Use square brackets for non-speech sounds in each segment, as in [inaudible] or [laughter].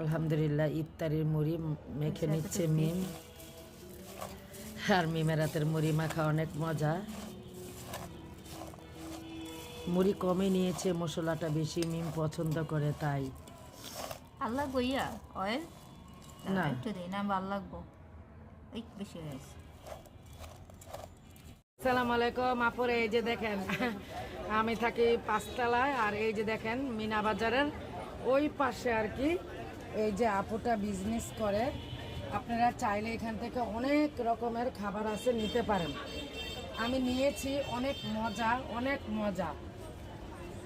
আলহামদুলিল্লাহ ইফতারির মুড়ি মেখে নিচ্ছে মিম। আর মিমের হাতের মুড়ি মাখা অনেক মজা। মুড়ি কমই নিয়েছে মশলাটা বেশি মিম পছন্দ করে তাই। আর লাগবো ইয়া অয়েল না। একটু দিই না ভালো লাগবো এই বেশি হয়ে গেছে। সালাম আলাইকুম আপুরে এই যে দেখেন আমি থাকি পাঁচতলায় আর এই যে দেখেন মিনা বাজারের ওই পাশে আর কি এই যে আপুটা বিজনেস করে, আপনারা চাইলে এখান থেকে অনেক রকমের খাবার আছে নিতে পারেন। আমি নিয়েছি অনেক মজা অনেক মজা।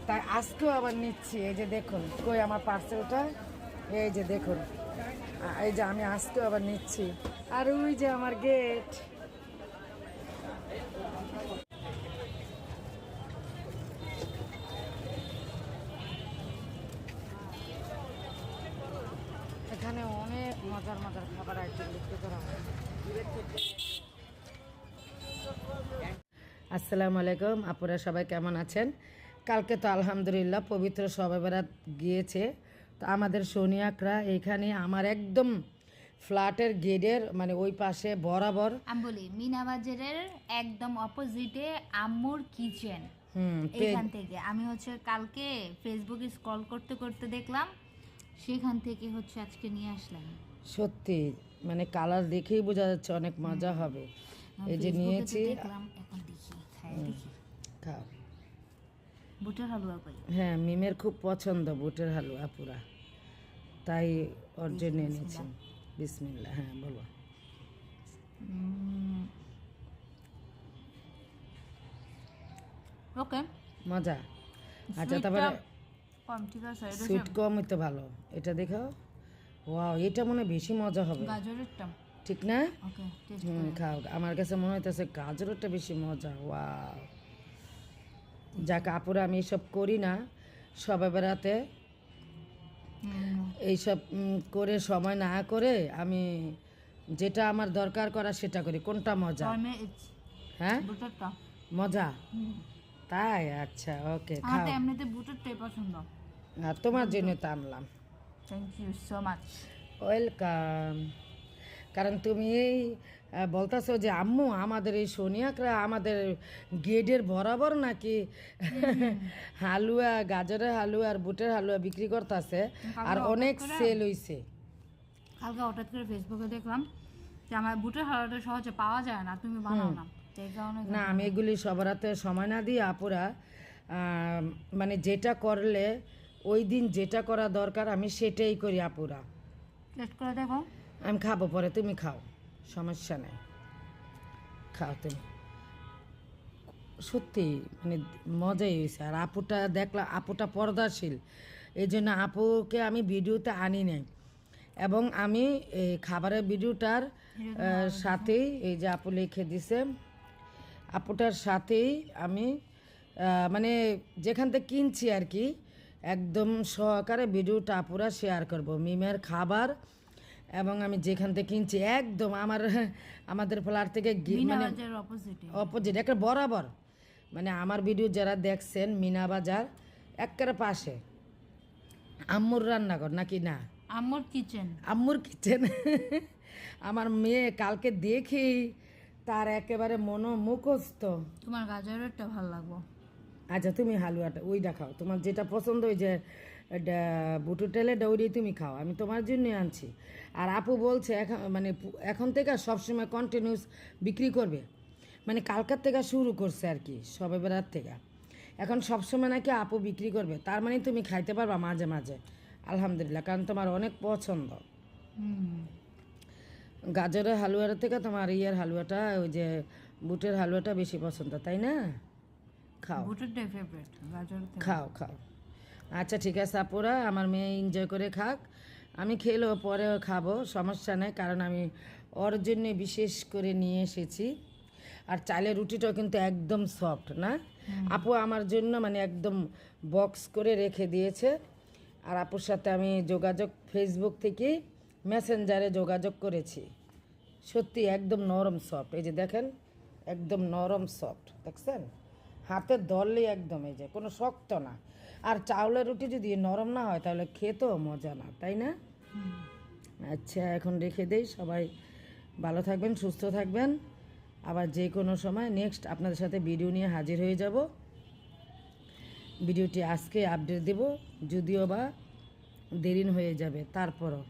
তাই আজকেও আবার নিচ্ছি, এই যে দেখুন, কই আমার পার্সেলটা এই যে দেখুন এই যে আমি আজকেও আবার নিচ্ছি। আর ওই যে আমার গেট এখানে অনেক মজার মজার খাবার আইটেম বিক্রি করা হয়। আসসালামু আলাইকুম আপুরা সবাই কেমন আছেন? কালকে তো আলহামদুলিল্লাহ পবিত্র সবে বেড়াত গিয়েছে। তো আমাদের সোনিয়াকরা এখানে আমার একদম ফ্ল্যাটের গেটের মানে ওই পাশে বরাবর আমি বলি মিনা বাজারের একদম অপোজিটে আম্মুর কিচেন হুম এইখান থেকে। আমি হচ্ছে কালকে ফেসবুকে স্ক্রল করতে করতে দেখলাম সেখান থেকে হচ্ছে আজকে নিয়ে আসলাম সত্যি মানে কালার দেখেই বোঝা যাচ্ছে অনেক মজা হবে। এই যে নিয়েছি। দেখলাম এখন দেখি খাই দেখি। খাও। বুটের হালুয়া কই? হ্যাঁ মিমের খুব পছন্দ বুটের হালুয়া পুরা। তাই ওর জন্য এনেছি বিসমিল্লা হ্যাঁ বলো। ওকে। মজা। আচ্ছা তারপরে কম ঠিক আছে এটা সুইট কম হইতে ভালো। এটা দেখো। ওয়াও এটা মনে বেশি মজা হবে। গাজরেরটা। ঠিক না? ওকে হুম খাও। আমার কাছে মনে হইতেছে গাজরটা বেশি মজা। ওয়াও যাক আপুরা আমি এসব করি না। সবে বেড়াতে এইসব করে সময় না করে আমি যেটা আমার দরকার করা সেটা করি। কোনটা মজা? হ্যাঁ? মজা? তাই? আচ্ছা ওকে আমার খাও। তো এমনিতে বুটেরটাই পছন্দ। আর তোমার জন্য তো আনলাম। Thank you so much welcome কারণ তুমি এই আহ, বলতাছো যে আম্মু আমাদের এই সোনিয়াকরা আমাদের গেটের বরাবর নাকি [laughs] হালুয়া গাজরের হালুয়া আর বুটের হালুয়া বিক্রি করতেছে। আর অনেক সেল হইছে। কালকে হঠাৎ করে ফেসবুকে দেখলাম যে আমার বুটের হালুয়াটা সহজে পাওয়া যায় না তুমি বানাও না। না আমি এগুলি সবার হাতে সময় না দিয়ে আপুরা মানে যেটা করলে ওই দিন যেটা করা দরকার আমি সেটাই করি আপুরা। টেস্ট করে দেখো। আমি খাব পরে তুমি খাও সমস্যা নেই। খাও তুমি। সত্যি মানে মজাই হয়েছে আর আপুটা দেখলাম আপুটা পর্দাশীল। এই জন্য আপুকে আমি ভিডিওতে আনি নাই। এবং আমি এই খাবারের ভিডিওটার সাথেই এই যে আপু লিখে দিছে আপুটার সাথেই আমি মানে যেখান থেকে কিনছি আর কি একদম সহকারে ভিডিওটা আপুরা শেয়ার করব। মিমের খাবার এবং আমি যেখান থেকে কিনছি একদম আমার আমাদের ফ্লার থেকে মানে অপোজিট একটা বরাবর। মানে আমার ভিডিও যারা দেখছেন মিনা বাজার একেবারে পাশে। আম্মুর রান্নাঘর নাকি না? আম্মুর কিচেন আম্মুর কিচেন [laughs] আমার মেয়ে কালকে দেখি তার একেবারে মনো মুখস্থ তোমার গাজরেরটা ভালো লাগবো। আচ্ছা তুমি হালুয়াটা ওইটা খাও। তোমার যেটা পছন্দ ওই যে বুটু টেলে ওইটাই তুমি খাও। আমি তোমার জন্য আনছি। আর আপু বলছে এখন মানে এখন থেকে সবসময় কন্টিনিউস বিক্রি করবে। মানে কালকার থেকে শুরু করছে আর কি সবে বেড়ার থেকে। এখন সবসময় নাকি আপু বিক্রি করবে। তার মানে তুমি খাইতে পারবা মাঝে মাঝে। আলহামদুলিল্লাহ কারণ তোমার অনেক পছন্দ। হুম। গাজরের হালুয়ার থেকে তোমার ইয়ের হালুয়াটা ওই যে বুটের হালুয়াটা বেশি পছন্দ তাই না? খাও। বুটেরটাই ফেভারিট গাজর খাও খাও। আচ্ছা ঠিক আছে আপুরা আমার মেয়ে এনজয় করে খাক। আমি খেলেও পরেও খাব সমস্যা নেই কারণ আমি ওর জন্য বিশেষ করে নিয়ে এসেছি। আর চালের রুটিটাও কিন্তু একদম সফট না? আপু আমার জন্য মানে একদম বক্স করে রেখে দিয়েছে। আর আপুর সাথে আমি যোগাযোগ ফেসবুক থেকে মেসেঞ্জারে যোগাযোগ করেছি। সত্যি একদম নরম সফট এই যে দেখেন, একদম নরম সফট দেখছেন? হাতে ধরলেই একদম এই যে, কোনো শক্ত না। আর চাউলের রুটি যদি নরম না হয়, তাহলে খেতেও মজা না, তাই না? আচ্ছা এখন রেখে দেই, সবাই ভালো থাকবেন, সুস্থ থাকবেন। আবার যে কোনো সময় নেক্সট আপনাদের সাথে ভিডিও নিয়ে হাজির হয়ে যাব। ভিডিওটি আজকে আপডেট দেব, যদিও বা দেরিন হয়ে যাবে, তারপরও।